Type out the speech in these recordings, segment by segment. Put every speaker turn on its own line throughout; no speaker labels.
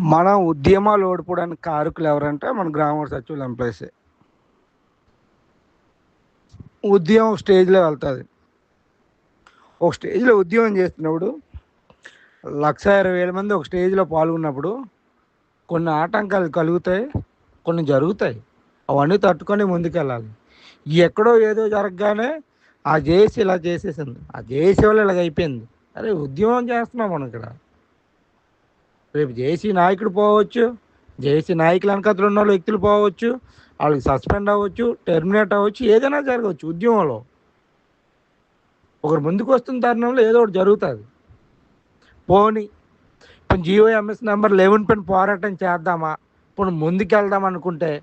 మన ఉద్యమాలు ఓడిపోవడానికి కారకులు ఎవరంటే మన గ్రామ సచివులు ఎంప్లాయీసే. ఉద్యమం స్టేజ్లో వెళ్తుంది. ఒక స్టేజ్లో ఉద్యమం చేస్తున్నప్పుడు లక్ష ఇరవై వేల మంది ఒక స్టేజ్లో పాల్గొన్నప్పుడు కొన్ని ఆటంకాలు కలుగుతాయి కొన్ని జరుగుతాయి. అవన్నీ తట్టుకొని ముందుకెళ్ళాలి. ఎక్కడో ఏదో జరగగానే ఆ జేసీ ఇలా చేసేసింది. ఆ జేసీ వల్ల ఇలాగ అయిపోయింది. అరే ఉద్యమం చేస్తున్నాం మనం ఇక్కడ. రేపు జేసీ నాయకుడు పోవచ్చు జేసీ నాయకులు వెనకతలు ఉన్న వాళ్ళు వ్యక్తులు పోవచ్చు వాళ్ళకి సస్పెండ్ అవ్వచ్చు టెర్మినేట్ అవ్వచ్చు ఏదైనా జరగవచ్చు ఉద్యమంలో. ఒకరు ముందుకు వస్తున్న తరుణంలో ఏదో ఒకటి జరుగుతుంది. పోని ఇప్పుడు జియో ఎంఎస్ నెంబర్ లెవెన్ పైన పోరాటం చేద్దామా ఇప్పుడు ముందుకు వెళ్దాం అనుకుంటే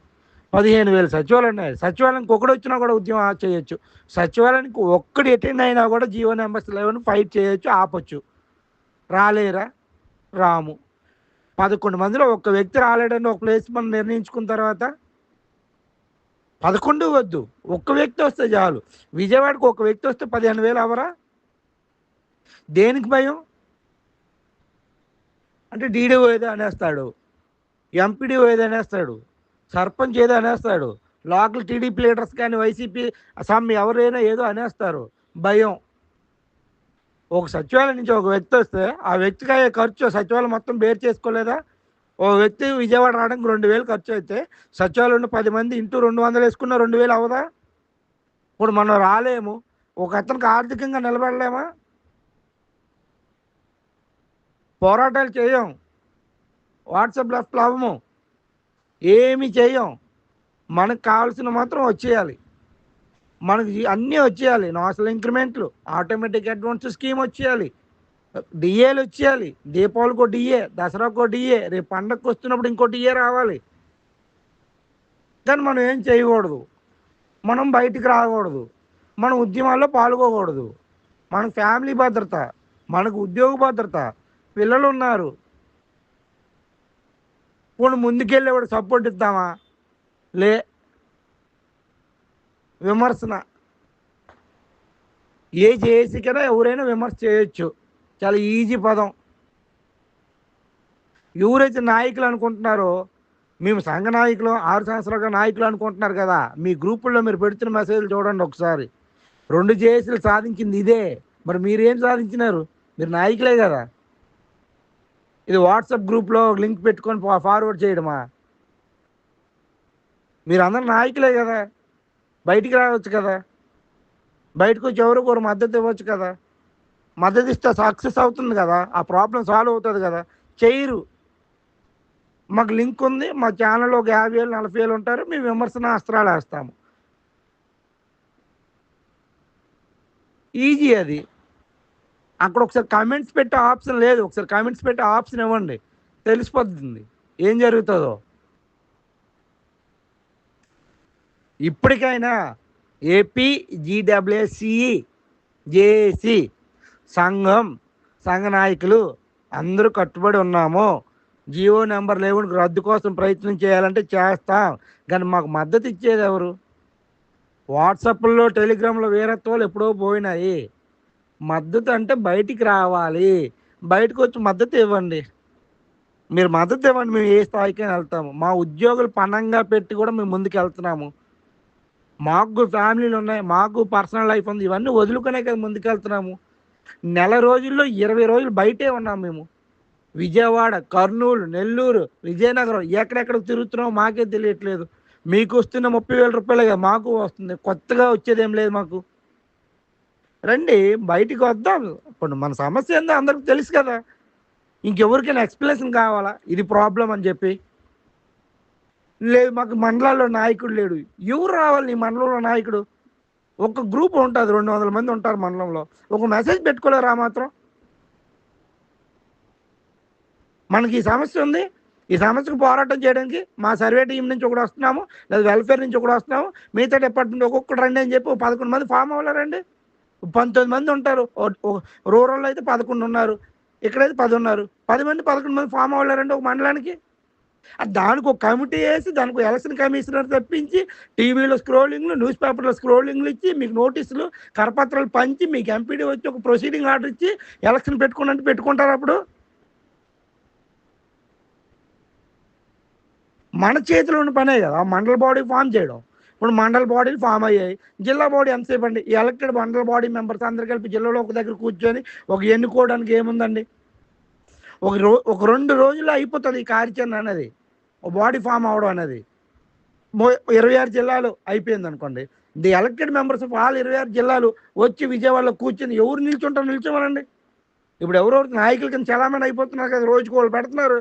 పదిహేను వేలు సచివాలయం ఉన్నాయి. సచివాలయానికి ఒకటి వచ్చినా కూడా ఉద్యమం చేయొచ్చు. సచివాలయానికి ఒక్కడు అటెండ్ అయినా కూడా జియో నెంబర్స్ లెవెన్ ఫైట్ చేయొచ్చు ఆపొచ్చు. రాలేరా? రాము. పదకొండు మందిలో ఒక వ్యక్తి రాలేడని ఒక ప్లేస్ మనం నిర్ణయించుకున్న తర్వాత పదకొండు వద్దు. ఒక్క వ్యక్తి వస్తే చాలు. విజయవాడకు ఒక వ్యక్తి వస్తే పదిహేను వేలు అవరా దేనికి భయం? అంటే డీడీఓ ఏదో అనేస్తాడు. ఎంపీడీఓ ఏదో అనేస్తాడు. సర్పంచ్ ఏదో అనేస్తాడు. లోకల్ టీడీపీ లీడర్స్ కానీ వైసీపీ సమ్ ఎవరైనా ఏదో అనేస్తారు. భయం. ఒక సచివాలయం నుంచి ఒక వ్యక్తి వస్తే ఆ వ్యక్తికి అయ్యే ఖర్చు సచివాలయం మొత్తం బేర్ చేసుకోలేదా? ఓ వ్యక్తి విజయవాడ రావడానికి రెండు వేలు ఖర్చు అయితే సచివాలయంలో పది మంది ఇంటూ రెండు వందలు వేసుకున్న రెండు వేలు అవదా ఇప్పుడు మనం రాలేము. ఒక అతనికి ఆర్థికంగా నిలబడలేమా? పోరాటాలు చేయం. వాట్సాప్ లెఫ్ట్ లాభము ఏమి చేయం. మనకు కావాల్సిన మాత్రం వచ్చేయాలి. మనకి అన్నీ వచ్చేయాలి. నాసల్ ఇంక్రిమెంట్లు ఆటోమేటిక్ అడ్వాన్స్ స్కీమ్ వచ్చేయాలి. డిఏలు వచ్చేయాలి. దీపావళికో డిఏ దసరాకో డిఏ రేపు పండగకు వస్తున్నప్పుడు ఇంకో డిఏ రావాలి. కానీ మనం ఏం చేయకూడదు. మనం బయటికి రాకూడదు. మన ఉద్యమాల్లో పాల్గొకూడదు. మన ఫ్యామిలీ భద్రత మనకు ఉద్యోగ భద్రత పిల్లలు ఉన్నారు ఇప్పుడు ముందుకెళ్ళేవాడు సపోర్ట్ ఇద్దామా లే విమర్శన. ఏ చేసికైనా ఎవరైనా విమర్శ చేయొచ్చు. చాలా ఈజీ పదం. ఎవరైతే నాయకులు అనుకుంటున్నారో మేము సంఘ నాయకులు ఆరు సంవత్సరాలుగా నాయకులు అనుకుంటున్నారు కదా మీ గ్రూపుల్లో మీరు పెడుతున్న మెసేజ్లు చూడండి ఒకసారి. రెండు జేఏసీలు సాధించింది ఇదే. మరి మీరేం సాధించినారు? మీరు నాయకులే కదా. ఇది వాట్సాప్ గ్రూప్లో లింక్ పెట్టుకొని ఫార్వర్డ్ చేయడమా? మీరందరూ నాయకులే కదా. బయటికి రావచ్చు కదా. బయటకు వచ్చి ఎవరికి ఒకరు మద్దతు ఇవ్వచ్చు కదా. మద్దతు ఇస్తే సక్సెస్ అవుతుంది కదా. ఆ ప్రాబ్లం సాల్వ్ అవుతుంది కదా. చేయరు. మాకు లింక్ ఉంది. మా ఛానల్లో ఒక యాభై వేలు నలభై వేలు ఉంటారు. మేము విమర్శన అస్త్రాలు వేస్తాము. ఈజీ అది. అక్కడ ఒకసారి కామెంట్స్ పెట్టే ఆప్షన్ లేదు. ఒకసారి కామెంట్స్ పెట్టే ఆప్షన్ ఇవ్వండి. తెలిసిపోతుంది. ఏం జరుగుతుందో. ఇప్పటికైనా ఏపీ జీడబ్ల్యూసిఈ జేఏసి సంఘం సంఘ నాయకులు అందరూ కట్టుబడి ఉన్నాము. జియో నెంబర్ లేవని రద్దు కోసం ప్రయత్నం చేయాలంటే చేస్తాం. కానీ మాకు మద్దతు ఇచ్చేది ఎవరు? వాట్సాప్లో టెలిగ్రామ్లో వీరత్వాలు ఎప్పుడో పోయినాయి. మద్దతు అంటే బయటికి రావాలి. బయటకు వచ్చి మద్దతు ఇవ్వండి. మీరు మద్దతు ఇవ్వండి మేము ఏ స్థాయికైనా వెళ్తాము. మా ఉద్యోగులు పణంగా పెట్టి కూడా మేము ముందుకు వెళ్తున్నాము. మాకు ఫ్యామిలీలు ఉన్నాయి మాకు పర్సనల్ లైఫ్ ఉంది ఇవన్నీ వదులుకునే కదా ముందుకెళ్తున్నాము. నెల రోజుల్లో ఇరవై రోజులు బయటే ఉన్నాం మేము. విజయవాడ కర్నూలు నెల్లూరు విజయనగరం ఎక్కడెక్కడ తిరుగుతున్నామో మాకే తెలియట్లేదు. మీకు వస్తున్న ముప్పై వేల రూపాయలే కదా మాకు వస్తుంది కొత్తగా వచ్చేది ఏం లేదు మాకు. రండి బయటికి వద్దాం. ఇప్పుడు మన సమస్య ఏందో అందరికి తెలుసు కదా. ఇంకెవరికైనా ఎక్స్ప్లెనేషన్ కావాలా? ఇది ప్రాబ్లం అని చెప్పి. లేదు మాకు మండలాల్లో నాయకుడు లేడు. ఎవరు రావాలి నీ మండలంలో నాయకుడు? ఒక గ్రూప్ ఉంటుంది రెండు వందల మంది ఉంటారు మండలంలో. ఒక మెసేజ్ పెట్టుకోలేరా మాత్రం. మనకి ఈ సమస్య ఉంది. ఈ సమస్యకు పోరాటం చేయడానికి మా సర్వే టీం నుంచి ఒకటి వస్తున్నాము లేదా వెల్ఫేర్ నుంచి ఒకటి వస్తున్నాము. మిగతా డిపార్ట్మెంట్ ఒక్కొక్కటి రండి అని చెప్పి పదకొండు మంది ఫామ్ అవ్వాలండి. పంతొమ్మిది మంది ఉంటారు. రూరల్లో అయితే పదకొండు ఉన్నారు. ఇక్కడైతే పది ఉన్నారు. పది మంది పదకొండు మంది ఫామ్ అవ్వాలండి ఒక మండలానికి. దానికి ఒక కమిటీ వేసి దానికి ఎలక్షన్ కమిషనర్ తెప్పించి టీవీలో స్క్రోలింగ్లు న్యూస్ పేపర్లో స్క్రోలింగ్లు ఇచ్చి మీకు నోటీసులు కరపత్రాలు పంచి మీకు ఎంపీడీ వచ్చి ఒక ప్రొసీడింగ్ ఆర్డర్ ఇచ్చి ఎలక్షన్ పెట్టుకున్నట్టు పెట్టుకుంటారు అప్పుడు? మన చేతిలో ఉన్న పనే కదా మండల బాడీ ఫామ్ చేయడం. ఇప్పుడు మండల బాడీలు ఫామ్ అయ్యాయి. జిల్లా బాడీ ఎంతసేపు అండి? ఎలక్టెడ్ మండల బాడీ మెంబర్స్ అందరు కలిపి జిల్లాలో ఒక దగ్గర కూర్చొని ఒక ఎన్నుకోవడానికి ఏముందండి? ఒక రో ఒక రెండు రోజుల్లో అయిపోతుంది ఈ కార్యాచరణ అనేది. ఒక బాడీ ఫామ్ అవడం అనేది. ఇరవై ఆరు జిల్లాలు అయిపోయింది అనుకోండి. The elected members of all ఇరవై ఆరు జిల్లాలు వచ్చి విజయవాడలో కూర్చొని ఎవరు నిల్చుంటారు? నిల్చోమనండి. ఇప్పుడు ఎవరెవరు నాయకుల కింద చలామణి అయిపోతున్నారు కదా రోజుకు వాళ్ళు పెడుతున్నారు.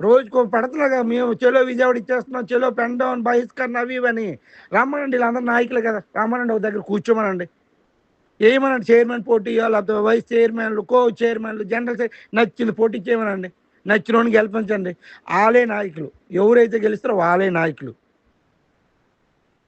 రోజుకు పెడుతున్నారు కదా మేము చెలో విజయవాడ ఇచ్చేస్తున్నాం చెలో పెండౌన్ బహిష్కరణ అవి ఇవని రమ్మనండి వీళ్ళందరూ నాయకులు కదా. రమ్మనండి ఒక దగ్గర కూర్చోమనండి. ఏమనండి చైర్మన్ పోటీ లేకపోతే వైస్ చైర్మన్లు కో చైర్మన్లు జనరల్ నచ్చింది పోటీ చేయమనండి. నచ్చినోని గెలిపించండి. వాళ్ళే నాయకులు. ఎవరైతే గెలుస్తారో వాళ్ళే నాయకులు.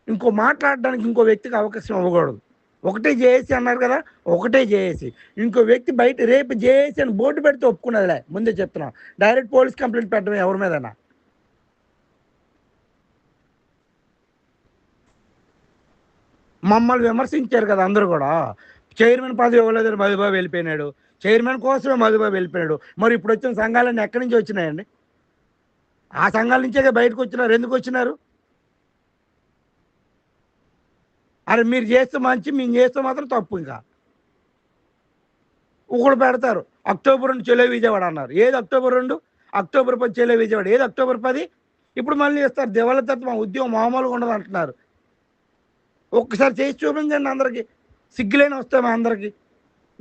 ఇంకో మాట్లాడడానికి ఇంకో వ్యక్తికి అవకాశం ఇవ్వకూడదు. ఒకటే జేఏసీ అన్నారు కదా ఒకటే జేఏసీ. ఇంకో వ్యక్తి బయట రేపు జేఏసీ అని బోర్డు పెడితే ఒప్పుకున్నదిలే. ముందే చెప్తున్నాం. డైరెక్ట్ పోలీస్ కంప్లైంట్ పెట్టడం ఎవరి మీదనా? మమ్మల్ని విమర్శించారు కదా అందరూ కూడా. చైర్మన్ పదవి ఇవ్వలేదని మధుబాబు వెళ్ళిపోయినాడు. చైర్మన్ కోసమే మధుబాబు వెళ్ళిపోయాడు మరి ఇప్పుడు వచ్చిన సంఘాలన్నీ ఎక్కడి నుంచి వచ్చినాయండి? ఆ సంఘాల నుంచే బయటకు వచ్చినారు. ఎందుకు వచ్చినారు? అరే మీరు చేస్తే మంచి మేము చేస్తే మాత్రం తప్పు ఇంకా. ఒకడు పెడతారు. అక్టోబర్ రెండు చెలో విజయవాడ అన్నారు. ఏది అక్టోబర్ రెండు? అక్టోబర్ పది చెలో విజయవాడ. ఏది అక్టోబర్ పది? ఇప్పుడు మళ్ళీ ఇస్తారు. దివాళ తర్వాత మా ఉద్యోగం మామూలుగా ఉండదు అంటున్నారు. ఒక్కసారి చేసి చూపించండి అందరికీ. సిగ్గులేని వస్తాయి మా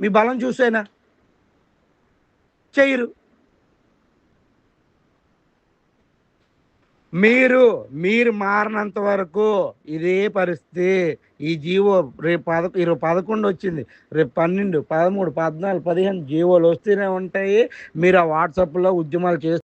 మీ బలం చూసైనా. చేయరు. మీరు మీరు మారినంత వరకు ఇదే పరిస్థితి. ఈ జీవో రేపు పద ఇరవై పదకొండు వచ్చింది. రేపు పన్నెండు పదమూడు పద్నాలుగు పదిహేను జీవోలు వస్తూనే ఉంటాయి. మీరు ఆ వాట్సాప్లో ఉద్యమాలు చేస్తూ